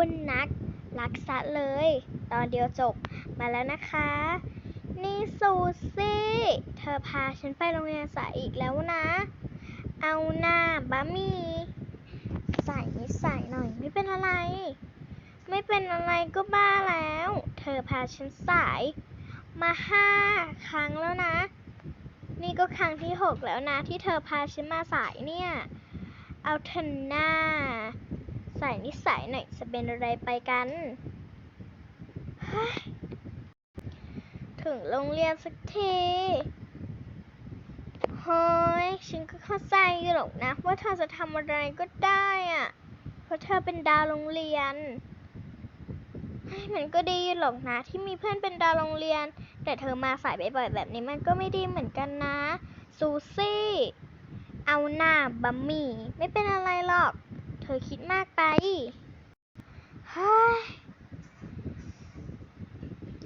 วุ่นนัก รักซะเลย ตอนเดียวจบมาแล้วนะคะ นี่ซูซี่ เธอพาฉันไปโรงเรียนสายอีกแล้วนะ เอาหน้าบะมี่ใส่นิสัยหน่อยไม่เป็นอะไร ไม่เป็นอะไรก็บ้าแล้ว เธอพาฉันสาย มาห้าครั้งแล้วนะ นี่ก็ครั้งที่หกแล้วนะ ที่เธอพาฉันมาสายเนี่ย เอาเถอะหน้า ใส่นิสัยหน่อยจะเป็นอะไรไปกัน ถึงโรงเรียนสักทีเฮ้ยฉันก็เข้าใจอยู่หรอกนะ ว่าเธอจะทำอะไรก็ได้อะเพราะเธอเป็นดาวโรงเรียนเฮ้ยมันก็ดีหรอกนะที่มีเพื่อนเป็นดาวโรงเรียน แต่เธอมาสายบ่อยๆแบบนี้มันก็ไม่ดีเหมือนกันนะซูซี่ เอาหน้าบะหมี่ ไม่เป็นอะไรหรอก ธอคิดมากไปเฮ้ย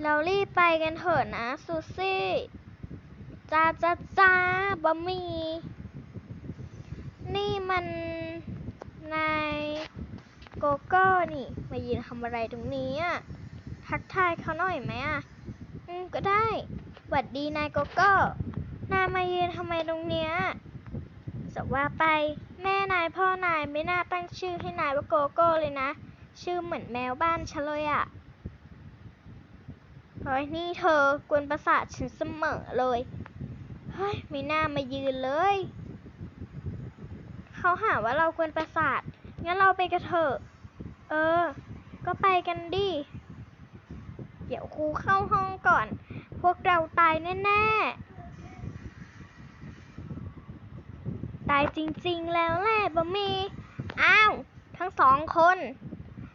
เรารีบไปกันเถอะนะซูซี่จ้าจ้าจ้าบะหมี่ นี่มันนายโกโก้นี่ มายืนทำอะไรตรงนี้อะ ทักทายเขาหน่อยไหมอะ อืมก็ได้หวัดดีนายโกโก้ นายมายืนทำไมตรงเนี้ยจะว่าไป แม่นายพ่อนายไม่น่าตั้งชื่อให้นายว่าโกโก้เลยนะ ชื่อเหมือนแมวบ้านฉันเลยอะ่ะเฮ้ยนี่เธอกวนประสาทฉันเสมอเลย เฮ้ยไม่น่ามายืนเลย เขาหาว่าเรากวนประสาท งั้นเราไปกันเถอะ เออ ก็ไปกันดิ เดี๋ยวครูเข้าห้องก่อน พวกเราตายแน่ ๆ ตายจริงๆแล้วแหละบะมี อ้าว ทั้งสองคน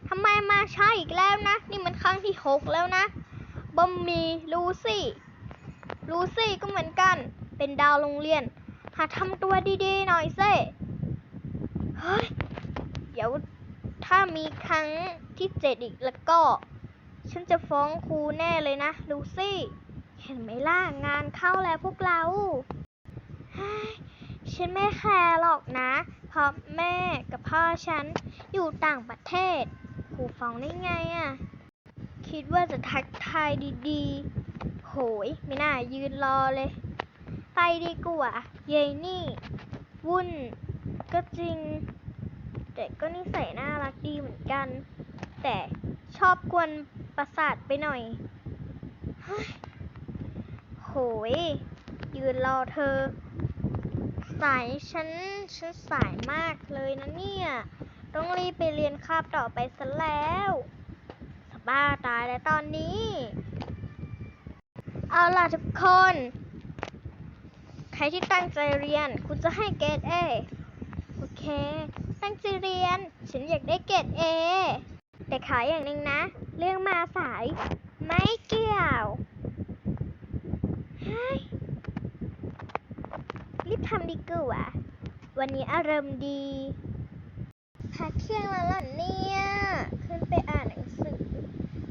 ทำไมมาช้าอีกแล้วนะ นี่มันครั้งที่หกแล้วนะบะมีลูซี่ ลูซี่ก็เหมือนกัน เป็นดาวโรงเรียน หาทำตัวดีๆหน่อยเซ่เฮ้ย เดี๋ยวถ้ามีครั้งที่เจ็ดอีกแล้วก็ ฉันจะฟ้องครูแน่เลยนะ ลูซี่ เห็นไหมล่ะ งานเข้าแล้วพวกเรา ฉันไม่แคร์หรอกนะ เพราะแม่กับพ่อฉันอยู่ต่างประเทศครูฟ้องได้ไงอะ่ะ คิดว่าจะทักทายดีๆ โหย ไม่น่ายืนรอเลย ไปดีกว่าเยายนี่ วุ่น ก็จริง แต่ก็นิสัยน่ารักดีเหมือนกัน แต่ชอบกวนประสาทไปหน่อยเฮ้ยโหย ยืนรอเธอ สายฉันฉันสายมากเลยนะเนี่ย ต้องรีบไปเรียนคาบต่อไปซะแล้ว สบ้าตายแล้วตอนนี้ เอาล่ะทุกคน ใครที่ตั้งใจเรียน คุณจะให้เกรดเอโอเค ตั้งใจเรียน ฉันอยากได้เกรดเอแต่ขออย่างหนึ่งนะ เรื่องมาสาย ไม่เกี่ยวเฮ้ยรีบ ทำดีกว่า วันนี้อารมณ์ดีพักเที่ยงแล้วล่ะเนี่ย ขึ้นไปอ่านหนังสือ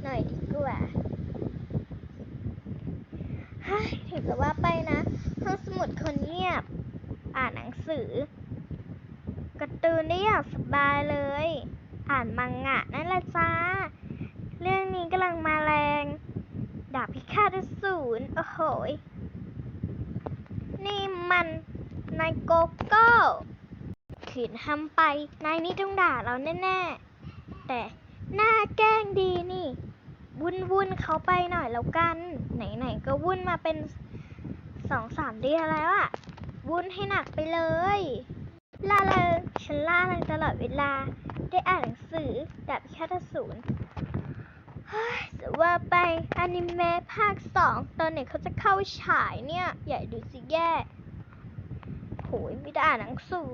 หน่อยดีกว่าฮ้ถึงจะว่าไปนะห้องสมุดคนเงียบ อ่านหนังสือการ์ตูนได้อย่างสบายเลย อ่านมังงะนั่นแหละจ้า เรื่องนี้กำลังมาแรง ดาบพิฆาตอสูรโอ้โหนี่มัน นายโกโก้ขืนทำไป นายนี่ต้องด่าเราแน่ๆ แต่หน้าแกล้งดีนี่ วุ่นวุ่นๆเขาไปหน่อยแล้วกัน ไหนๆ ก็วุ่นมาเป็นสองสามเดือนแล้วอะวุ่นให้หนักไปเลยล่าเริงฉันล่าเริงตลอดเวลา ได้อ่านหนังสือดาบพิฆาตอสูรเฮ้ยแต่ว่าไปอนิเมะภาคสองตอนไหนเขาจะเข้าฉายเนี่ยใหญ่ดูสิแย่ โหยไม่ได้อ่านหนังสือ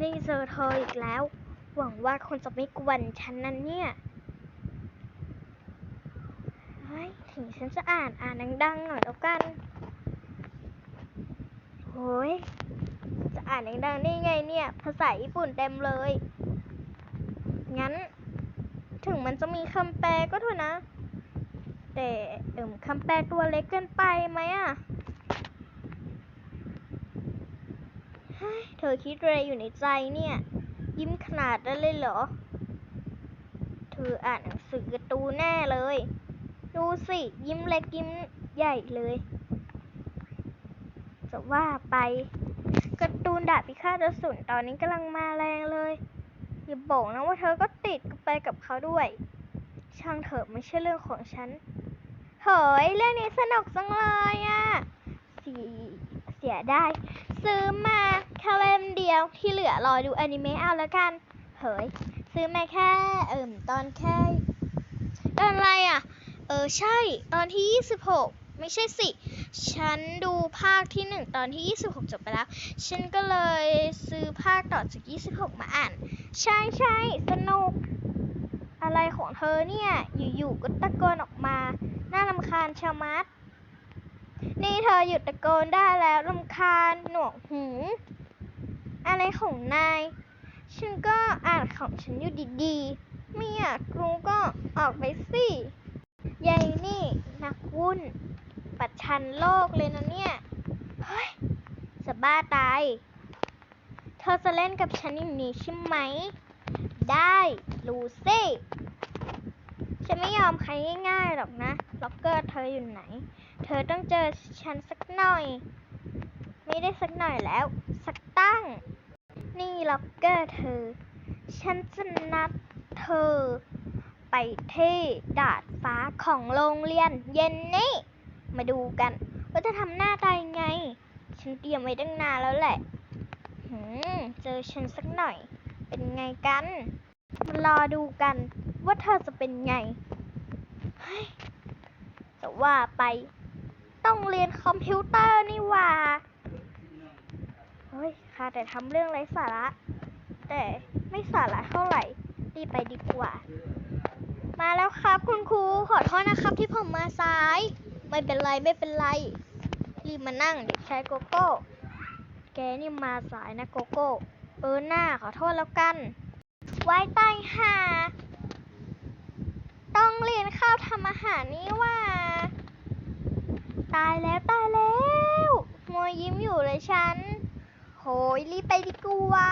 นี่เจอเธออีกแล้ว หวังว่าคนจะไม่กวนฉันนั่นเนี่ยถึงฉันจะอ่านอ่านดังๆหน่อยแล้วกันโอ้ยจะอ่านดังๆได้ไงเนี่ย ภาษาญี่ปุ่นเต็มเลย งั้น ถึงมันจะมีคำแปลก็เถอะนะ แต่เอิมคำแปลตัวเล็กเกินไปไหมอะ เธอคิดอะไรอยู่ในใจเนี่ย ยิ้มขนาดนั้นเลยเหรอ เธออ่านหนังสือการ์ตูนแน่เลย ดูสิ ยิ้มเล็กยิ้มใหญ่เลยจะว่าไปการ์ตูนดาบพิฆาตอสูรตอนนี้กำลังมาแรงเลยอย่าบอกนะว่าเธอก็ติดไปกับเขาด้วย ช่างเถอะไม่ใช่เรื่องของฉันเฮ้ยเรื่องนี้สนุกจังเลยอะเสียเสียได้ซื้อมา แค่เล่มเดียวที่เหลือรอดูอนิเมะเอาแล้วกันเฮ้ยซื้อมาแค่เอิ่มตอนแค่ตอนอะไรอะ เออใช่ตอนที่ 26 ไม่ใช่สิ ฉันดูภาคที่ 1 ตอนที่ 26 จบไปแล้ว ฉันก็เลยซื้อภาคต่อจาก 26 มาอ่าน ใช่ใช่สนุก อะไรของเธอเนี่ย อยู่ๆก็ตะโกนออกมา น่ารำคาญชะมัด นี่เธอหยุดตะโกนได้แล้วรำคาญหนวกหู อะไรของนาย ฉันก็อ่านของฉันอยู่ดีๆ ไม่อยากรู้ก็ออกไปสิยายนี่นักวุ่น ปัดชันโลกเลยนะเนี่ย เฮ้ยจะบ้าตาย เธอจะเล่นกับฉันอย่างนี้ใช่ไหม ได้ลูซี่ฉันไม่ยอมใครง่ายๆหรอกนะ ล็อกเกอร์เธออยู่ไหน เธอต้องเจอฉันสักหน่อย ไม่ได้สักหน่อยแล้ว สักตั้ง นี่ล็อกเกอร์เธอ ฉันจะนัดเธอ ไปที่ดาดฟ้าของโรงเรียนเย็นนี้ มาดูกันว่าจะทำหน้าตายังไง ฉันเตรียมไว้ตั้งนานแล้วแหละหืมเจอฉันสักหน่อย เป็นไงกันมารอดูกันว่าเธอจะเป็นไงแต่ว่าไป ต้องเรียนคอมพิวเตอร์นี่ว่า เฮ้ยค่ะแต่ทำเรื่องไร้สาระ แต่ไม่สาระเท่าไหร่รีบไปดีกว่า มาแล้วครับคุณครูขอโทษนะครับที่ผมมาสาย ไม่เป็นไรไม่เป็นไร รีบมานั่งเด็กชายโกโก้ แกนี่มาสายนะโกโก้ เออหน้าขอโทษแล้วกัน ไว้ใต้หาต้องเรียนข้าวทำอาหารนี่ว่า ตายแล้วตายแล้วมัวยิ้มอยู่เลยฉัน โหยรีบไปดีกว่า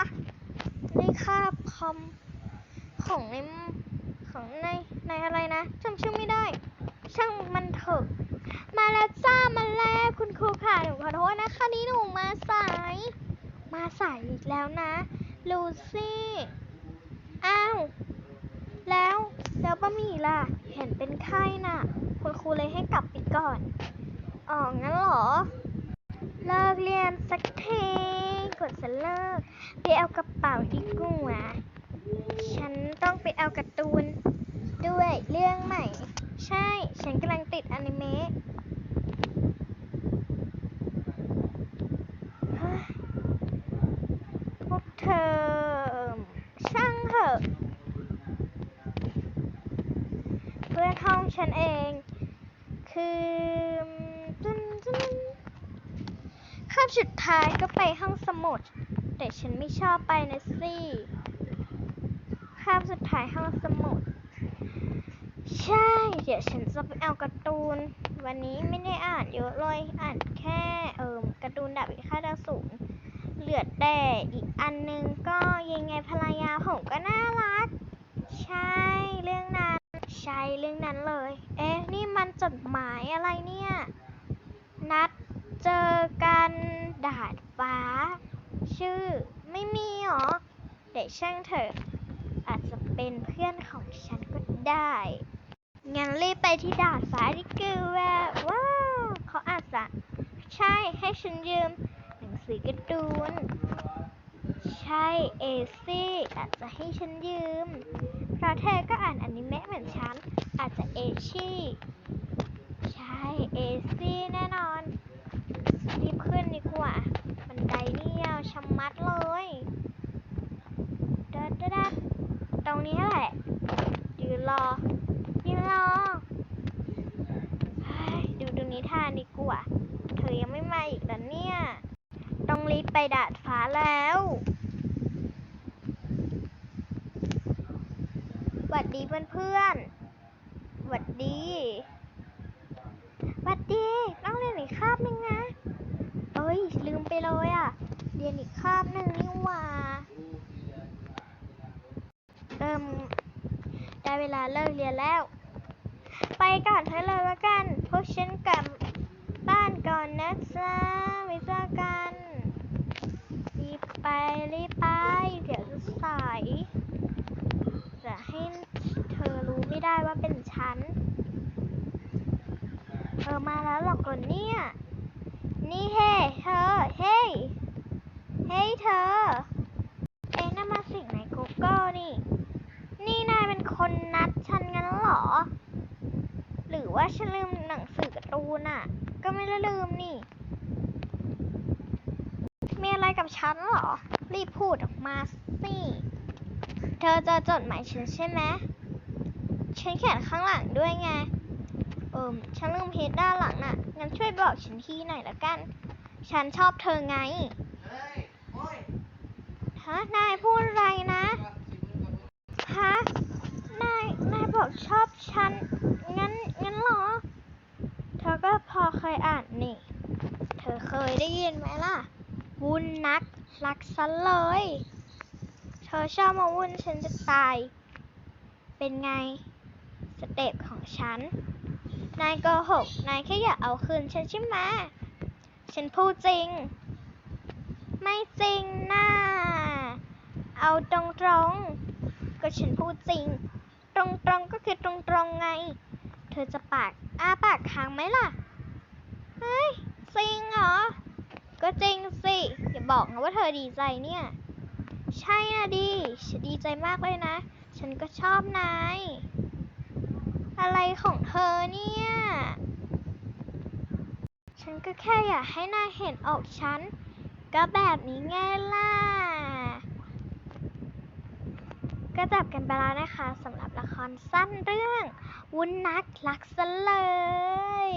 ในคาบคอมของในของในในอะไรนะจำชื่อไม่ได้ ช่างมันเถอะ มาแล้วจ้ามาแล้วคุณครูค่ะหนูขอโทษนะคะนี่หนูมาสาย มาสายอีกแล้วนะลูซี่อ้าวแล้วแล้วบะหมี่ล่ะ เห็นเป็นไข้น่ะ คุณครูเลยให้กลับไปก่อน อ๋องั้นเหรอ เลิกเรียนสักที กดจะเลิกไปเอากระเป๋าดีกว่าฉันต้องไปเอาการ์ตูน ด้วยเรื่องใหม่ ใช่ ฉันกำลังติดอนิเมะพวกเธอ ช่างเถอะ เพื่อนห้องฉันเอง คือจุนจุนคาบ สุดท้ายก็ไปห้องสมุด แต่ฉันไม่ชอบไปนะสิคาบสุดท้ายห้องสมุด ใช่ เดี๋ยวฉันจะไปเอาการ์ตูน วันนี้ไม่ได้อ่านเยอะเลย อ่านแค่เอิมการ์ตูนดาบพิฆาตอสูรเหลือแต่อีกอันนึงก็ยังไงภรรยาผมก็น่ารัก ใช่เรื่องนั้น ใช่เรื่องนั้นเลย เอ๊ะ นี่มันจดหมายอะไรเนี่ย นัดเจอกัน ดาดฟ้า ชื่อ ไม่มีหรอแต่ช่างเถอะ อาจจะเป็นเพื่อนของฉันก็ได้ งั้นรีบไปที่ดาดฟ้าดีกว่าว้าวเขาอาจจะ ใช่ให้ฉันยืม หนังสือการ์ตูน ใช่เอซี่อาจจะให้ฉันยืม เพราะเธอก็อ่านอนิเมะเหมือนฉัน อาจจะเอชี่ ใช่เอซี่แน่นอน รีบขึ้นดีกว่าบันไดนี่ยาวชะมัดเลยเดินเดินเดินตรงนี้แหละยืนรอยืนรอดูดูนิทานดีกว่า เธอยังไม่มาอีกแล้วเนี่ย ต้องรีบไปดาดฟ้าแล้วหวัดดีเพื่อนๆหวัดดีหวัดดี ต้องเรียนอีกคาบนึงนะ เอ้ย ลืมไปเลยอะ เรียนอีกคาบหนึ่งนี่หว่า เอิ่ม ได้เวลาเลิกเรียนแล้ว ไปก่อนเธอเลยละกันพวกฉันกลับบ้านก่อนนะจ๊ะไว้เจอกันรีบไปรีบไป เดี๋ยวจะสายจะให้เธอรู้ไม่ได้ว่าเป็นฉันเธอมาแล้วหรอกเนี่ย นี่เฮ้เธอ เฮ้ย เฮ้ยเธอ เอ๊ะนั่นมาสิ่งใน Google นี่ นี่นายเป็นคนนัดฉันงั้นเหรอ หรือว่าฉันลืมหนังสือการ์ตูนอะก็ไม่ได้ลืมนี่ มีอะไรกับฉันเหรอ รีบพูดออกมาสิ เธอจะจดหมายฉันใช่ไหมฉันเขียนข้างหลังด้วยไง เอิมฉันลืมเพจด้านหลังน่ะ งั้นช่วยบอกฉันทีหน่อยละกัน ฉันชอบเธอไงะนายพูดอะไรนะฮะนายนายบอกชอบฉัน งั้นงั้นเหรอ เธอก็พอเคยอ่านนี่ เธอเคยได้ยินไหมล่ะ วุ่นนัก รักฉันเลย เธอชอบมาวุ่นฉันจะตาย เป็นไง สเต็ปของฉัน นายโกหก นายแค่อยากเอาคืนฉันใช่ไหมฉันพูดจริง ไม่จริงน่า เอาตรงตรงๆก็ฉันพูดจริง ตรงตรงๆก็คือตรงตรงๆไง เธอจะปากอ้าปากค้างไหมล่ะ เฮ้ย จริงเหรอ ก็จริงสิ อย่าบอกนะว่าเธอดีใจเนี่ย ใช่นะดีฉันดีใจมากเลยนะ ฉันก็ชอบนาย อะไรของเธอเนี่ย ฉันก็แค่อยากให้นายเห็นอกฉัน ก็แบบนี้ไงล่ะ ก็จบกันไปแล้วนะคะสำหรับละครสั้นเรื่อง วุ้นนักรักซะเลย